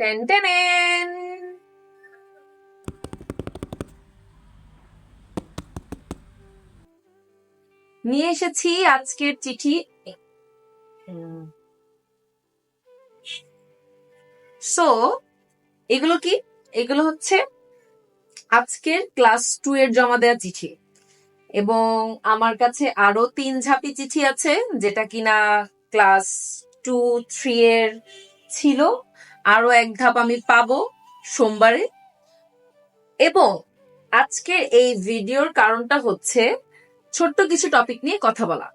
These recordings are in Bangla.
টেন নিয়ে এসেছি আজকের চিঠি। সো এগুলো কি? এগুলো হচ্ছে আজকের ক্লাস টু এর জমা দেওয়া চিঠি। এবং আমার কাছে আরও তিন ঝাপি চিঠি আছে, যেটা কিনা ক্লাস টু থ্রি এর ছিল। আরও এক ধাপ আমি পাবো সোমবারে। এবং আজকে এই ভিডিওর কারণটা হচ্ছে ছোট্ট কিছু টপিক নিয়ে কথা বলা।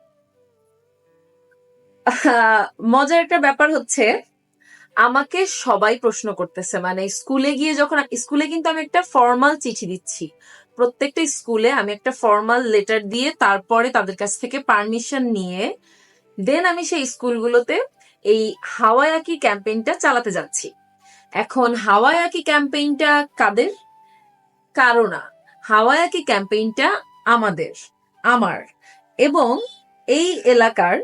মজার একটা ব্যাপার হচ্ছে আমাকে সবাই প্রশ্ন করতেছে মানে স্কুলে গিয়ে যখন স্কুলে কিন্তু আমি একটা ফর্মাল চিঠি দিচ্ছি। প্রত্যেকটা স্কুলে আমি একটা ফর্মাল লেটার দিয়ে তারপরে তাদের কাছ থেকে পারমিশন নিয়ে দেন আমি সেই স্কুলগুলোতে এই হাওয়ায়াকি ক্যাম্পেইনটা চালাতে যাচ্ছি। এখন হাওয়ায়াকি ক্যাম্পেইনটা কাদের? কারও না হাওয়ায়াকি ক্যাম্পেইনটা আমাদের, আমার। এবং এই এলাকার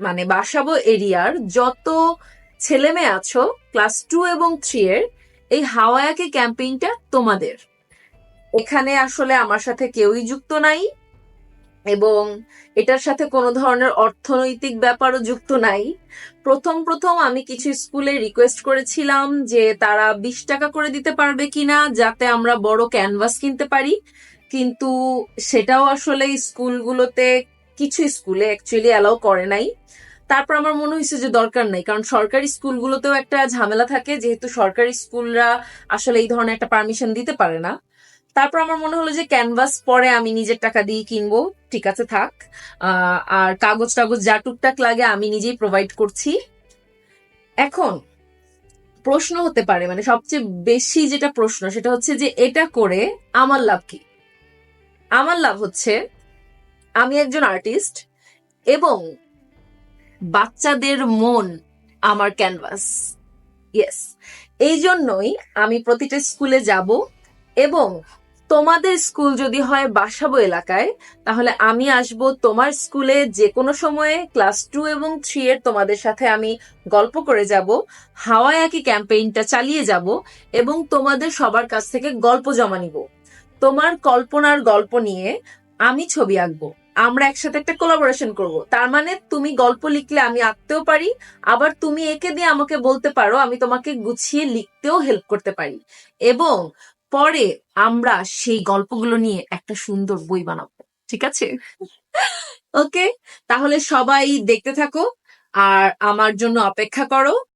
মানে বাসাবো এরিয়ার যত ছেলে মেয়ে আছো, ক্লাস টু এবং থ্রি এর, এই হাওয়ায়াকি ক্যাম্পেইনটা তোমাদের। এখানে আসলে আমার সাথে কেউই যুক্ত নাই এবং এটার সাথে কোনো ধরনের অর্থনৈতিক ব্যাপারও যুক্ত নাই। প্রথম প্রথম আমি কিছু স্কুলে রিকোয়েস্ট করেছিলাম যে তারা বিশ টাকা করে দিতে পারবে কিনা, যাতে আমরা বড় ক্যানভাস কিনতে পারি। কিন্তু সেটাও আসলে স্কুলগুলোতে কিছু স্কুলে অ্যাকচুয়ালি অ্যালাউ করে নাই। তারপর আমার মনে হয়েছে যে দরকার নাই, কারণ সরকারি স্কুলগুলোতেও একটা ঝামেলা থাকে, যেহেতু সরকারি স্কুলরা আসলে এই ধরনের একটা পারমিশন দিতে পারে না। তারপর আমার মনে হলো যে ক্যানভাস পরে আমি নিজের টাকা দিয়ে কিনবো। ঠিক আছে, থাক। আর কাগজ টাগজ যা টুকটাক লাগে আমি নিজেই প্রোভাইড করছি। এখন প্রশ্ন হতে পারে মানে সবচেয়ে বেশি যেটা প্রশ্ন, সেটা হচ্ছে যে এটা করে আমার লাভ কি? আমার লাভ হচ্ছে আমি একজন আর্টিস্ট এবং বাচ্চাদের মন আমার ক্যানভাস ইয়েস এই জন্যই আমি প্রতিটা স্কুলে যাব এবং তোমাদের স্কুল যদি হয় বাসাবো এলাকায়, তাহলে আমি আসব তোমার স্কুলে যে কোনো সময়ে ক্লাস টু এবং থ্রি এর তোমাদের সাথে আমি গল্প করে যাব হাওয়ায়াকি ক্যাম্পেইনটা চালিয়ে যাব এবং তোমাদের সবার কাছ থেকে গল্প জমা নিব। তোমার কল্পনার গল্প নিয়ে আমি ছবি আঁকবো। আমরা একসাথে একটা কোলাবোরেশন করব। তার মানে তুমি গল্প লিখলে আমি আঁকতেও পারি, আবার তুমি একে দিয়ে আমাকে বলতে পারো, আমি তোমাকে গুছিয়ে লিখতেও হেল্প করতে পারি। এবং পরে আমরা সেই গল্পগুলো নিয়ে একটা সুন্দর বই বানাবো। ঠিক আছে? ওকে তাহলে সবাই দেখতে থাকো আর আমার জন্য অপেক্ষা করো।